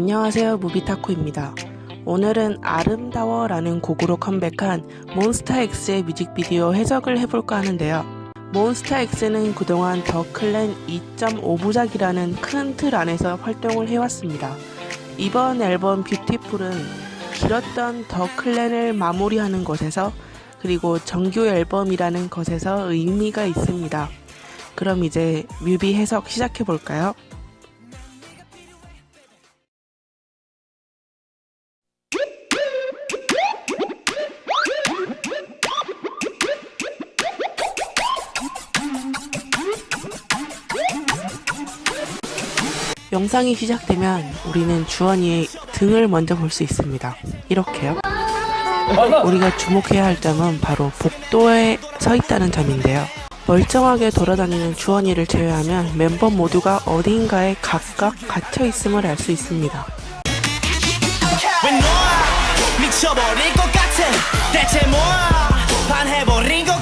안녕하세요 무비타코입니다. 오늘은 아름다워라는 곡으로 컴백한 몬스타엑스의 뮤직비디오 해석을 해볼까 하는데요. 몬스타엑스는 그동안 더 클랜 2.5부작이라는 큰 틀 안에서 활동을 해왔습니다. 이번 앨범 뷰티풀은 길었던 더 클랜을 마무리하는 것에서 그리고 정규 앨범이라는 것에서 의미가 있습니다. 그럼 이제 뮤비 해석 시작해볼까요? 영상이 시작되면 우리는 주원이의 등을 먼저 볼 수 있습니다. 이렇게요. 우리가 주목해야 할 점은 바로 복도에 서 있다는 점인데요. 멀쩡하게 돌아다니는 주원이를 제외하면 멤버 모두가 어딘가에 각각 갇혀 있음을 알 수 있습니다. 미쳐버릴 것 같아 대체 뭐야 반해버린 것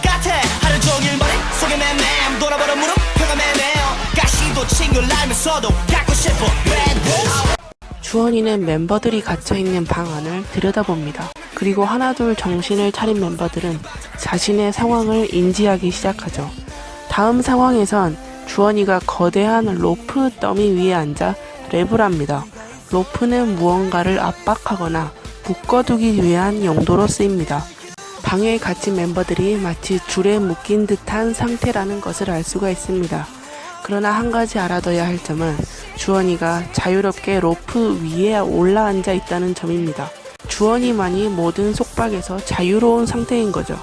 주원이는 멤버들이 갇혀있는 방 안을 들여다봅니다. 그리고 하나둘 정신을 차린 멤버들은 자신의 상황을 인지하기 시작하죠. 다음 상황에선 주원이가 거대한 로프 더미 위에 앉아 랩을 합니다. 로프는 무언가를 압박하거나 묶어두기 위한 용도로 쓰입니다. 방에 갇힌 멤버들이 마치 줄에 묶인 듯한 상태라는 것을 알 수가 있습니다. 그러나 한 가지 알아둬야 할 점은 주원이가 자유롭게 로프 위에 올라앉아 있다는 점입니다. 주원이만이 모든 속박에서 자유로운 상태인 거죠.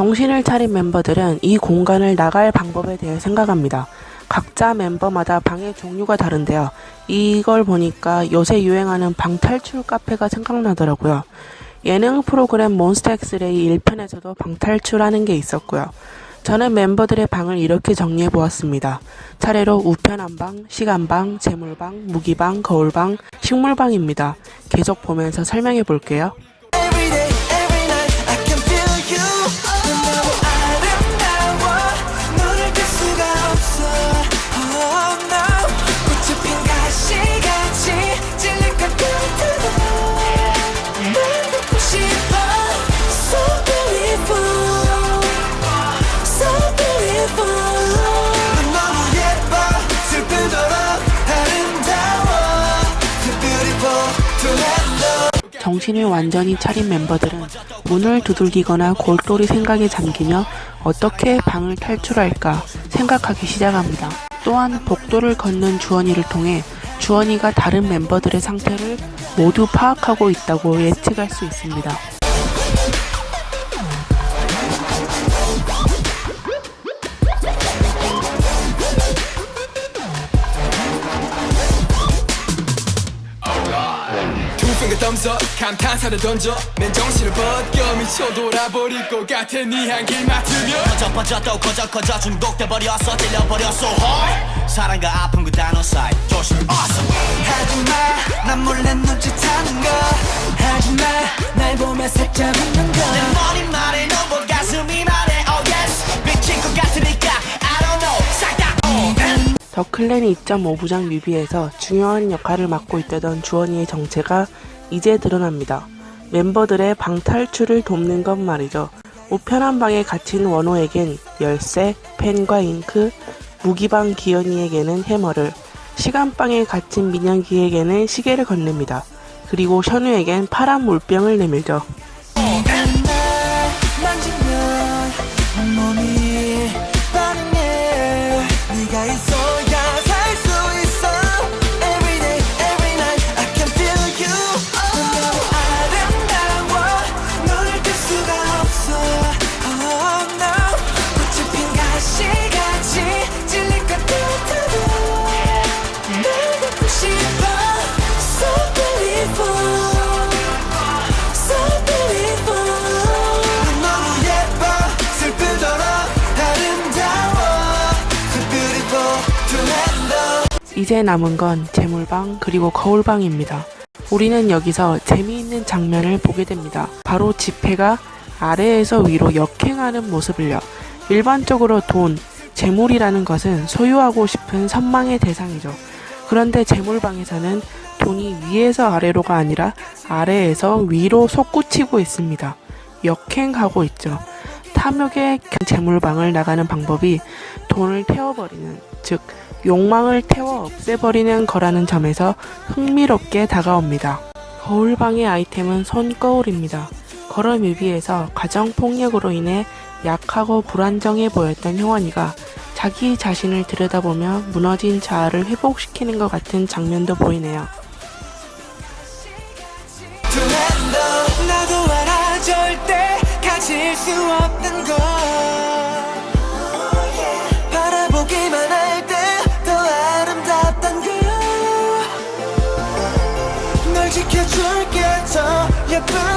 정신을 차린 멤버들은 이 공간을 나갈 방법에 대해 생각합니다. 각자 멤버마다 방의 종류가 다른데요. 이걸 보니까 요새 유행하는 방탈출 카페가 생각나더라고요. 예능 프로그램 몬스타엑스레이 1편에서도 방탈출하는 게 있었고요. 저는 멤버들의 방을 이렇게 정리해 보았습니다. 차례로 우편함방, 시간 방, 재물방, 무기방, 거울방, 식물방입니다. 계속 보면서 설명해 볼게요. 정신을 완전히 차린 멤버들은 문을 두들기거나 골똘히 생각에 잠기며 어떻게 방을 탈출할까 생각하기 시작합니다. 또한 복도를 걷는 주원이를 통해 주원이가 다른 멤버들의 상태를 모두 파악하고 있다고 예측할 수 있습니다. Up 감탄사를 던져 맨 정신을 벗겨 미쳐 돌아버릴 것 같아 네 맡으면 퍼져 퍼져 또 커져 커져 중독돼 버렸어 들려버렸어. hard 사랑과 아픔 그 단어 사이. 조심 awesome. 하지마 난 몰래 눈치채는 거. 하지마 날 보며 살짝 웃는 거내 머리말에 너무 가슴이 말해 oh yes. 미칠 것 같으니까 I don't know. 싹다 oh 더 클랜 2.5부작 뮤비에서 중요한 역할을 맡고 있다던 주원이의 정체가 이제 드러납니다. 멤버들의 방탈출을 돕는 것 말이죠. 우편한 방에 갇힌 원호에겐 열쇠, 펜과 잉크, 무기방 기현이에게는 해머를, 시간방에 갇힌 민영기에게는 시계를 건넵니다. 그리고 션우에겐 파란 물병을 내밀죠. 이제 남은 건 재물방 그리고 거울방입니다. 우리는 여기서 재미있는 장면을 보게 됩니다. 바로 지폐가 아래에서 위로 역행하는 모습을요. 일반적으로 돈, 재물이라는 것은 소유하고 싶은 선망의 대상이죠. 그런데 재물방에서는 돈이 위에서 아래로가 아니라 아래에서 위로 솟구치고 있습니다. 역행하고 있죠. 탐욕의 재물방을 나가는 방법이 돈을 태워버리는, 즉, 욕망을 태워 없애버리는 거라는 점에서 흥미롭게 다가옵니다. 거울방의 아이템은 손거울입니다. 걸어 뮤비에서 가정폭력으로 인해 약하고 불안정해 보였던 형원이가 자기 자신을 들여다보며 무너진 자아를 회복시키는 것 같은 장면도 보이네요. 너 나도 알아 절대 가질 수 없는 걸 더예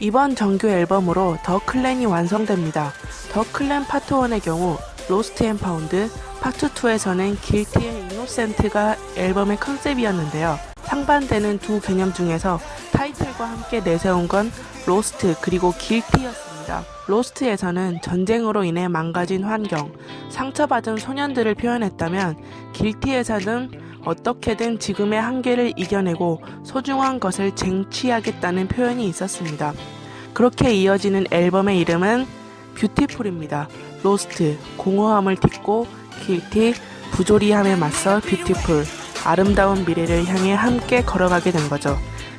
이번 정규 앨범으로 더 클랜이 완성됩니다. 더 클랜 파트 1의 경우 로스트 앤 파운드, 파트 2에서는 길티 앤 이노센트가 앨범의 컨셉이었는데요. 상반되는 두 개념 중에서 타이틀과 함께 내세운 건 로스트 그리고 길티였습니다. 로스트에서는 전쟁으로 인해 망가진 환경, 상처받은 소년들을 표현했다면 길티에서는 어떻게든 지금의 한계를 이겨내고 소중한 것을 쟁취하겠다는 표현이 있었습니다. 그렇게 이어지는 앨범의 이름은 뷰티풀입니다. 로스트, 공허함을 딛고 길티, 부조리함에 맞서 뷰티풀, 아름다운 미래를 향해 함께 걸어가게 된 거죠.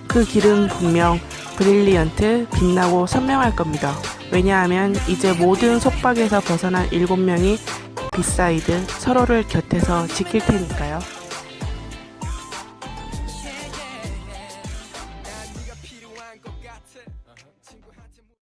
그 길은 분명 브릴리언트, 빛나고 선명할 겁니다. 왜냐하면 이제 모든 속박에서 벗어난 일곱 명이 비사이드 서로를 곁에서 지킬 테니까요.